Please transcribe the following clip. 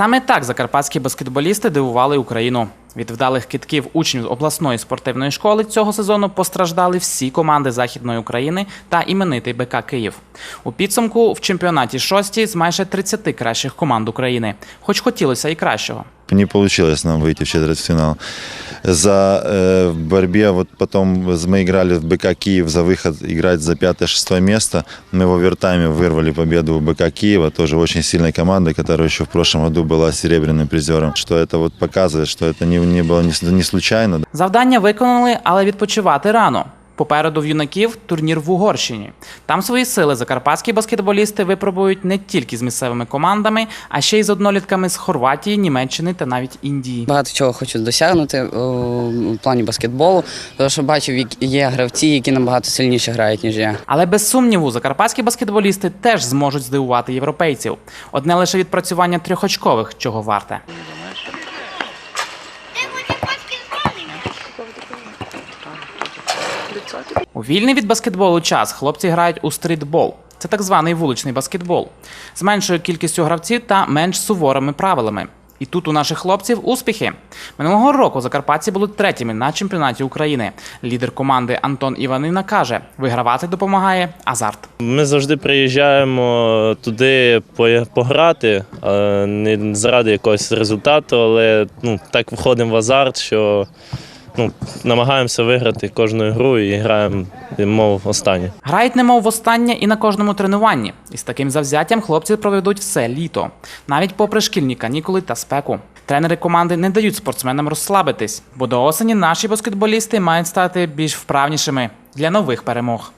Саме так закарпатські баскетболісти дивували Україну. Від вдалих китків учнів обласної спортивної школи цього сезону постраждали всі команди Західної України та іменитий БК Київ. У підсумку в чемпіонаті шості з майже 30 кращих команд України, хоч хотілося і кращого. Не получилось нам вийти в четвертьфинал За э, в борьбе, вот потом мы играли в БК Киев за выход играть за пятое-шестое место. Мы в овертайме вырвали победу у БК Киева, тоже очень сильной команды, которая еще в прошлом году была серебряным призером. Что это вот показывает, что это не, не было не, не случайно. Завдання виконали, але відпочивати рано. Попереду в юнаків турнір в Угорщині. Там свої сили закарпатські баскетболісти випробують не тільки з місцевими командами, а ще й з однолітками з Хорватії, Німеччини та навіть Індії. Багато чого хочу досягнути у плані баскетболу, тому що бачив, є гравці, які набагато сильніше грають, ніж я. Але без сумніву, закарпатські баскетболісти теж зможуть здивувати європейців. Одне лише відпрацювання трьохочкових, чого варте. У вільний від баскетболу час хлопці грають у стрітбол. Це так званий вуличний баскетбол з меншою кількістю гравців та менш суворими правилами. І тут у наших хлопців успіхи. Минулого року закарпатці були третіми на чемпіонаті України. Лідер команди Антон Іванина каже: вигравати допомагає азарт. Ми завжди приїжджаємо туди по- пограти, не заради якогось результату, але ну, так входимо в азарт, що ну, намагаємося виграти кожну гру і граємо, мов останнє. Грають немов востаннє і на кожному тренуванні. І з таким завзяттям хлопці проведуть все літо, навіть попри шкільні канікули та спеку. Тренери команди не дають спортсменам розслабитись, бо до осені наші баскетболісти мають стати більш вправнішими для нових перемог.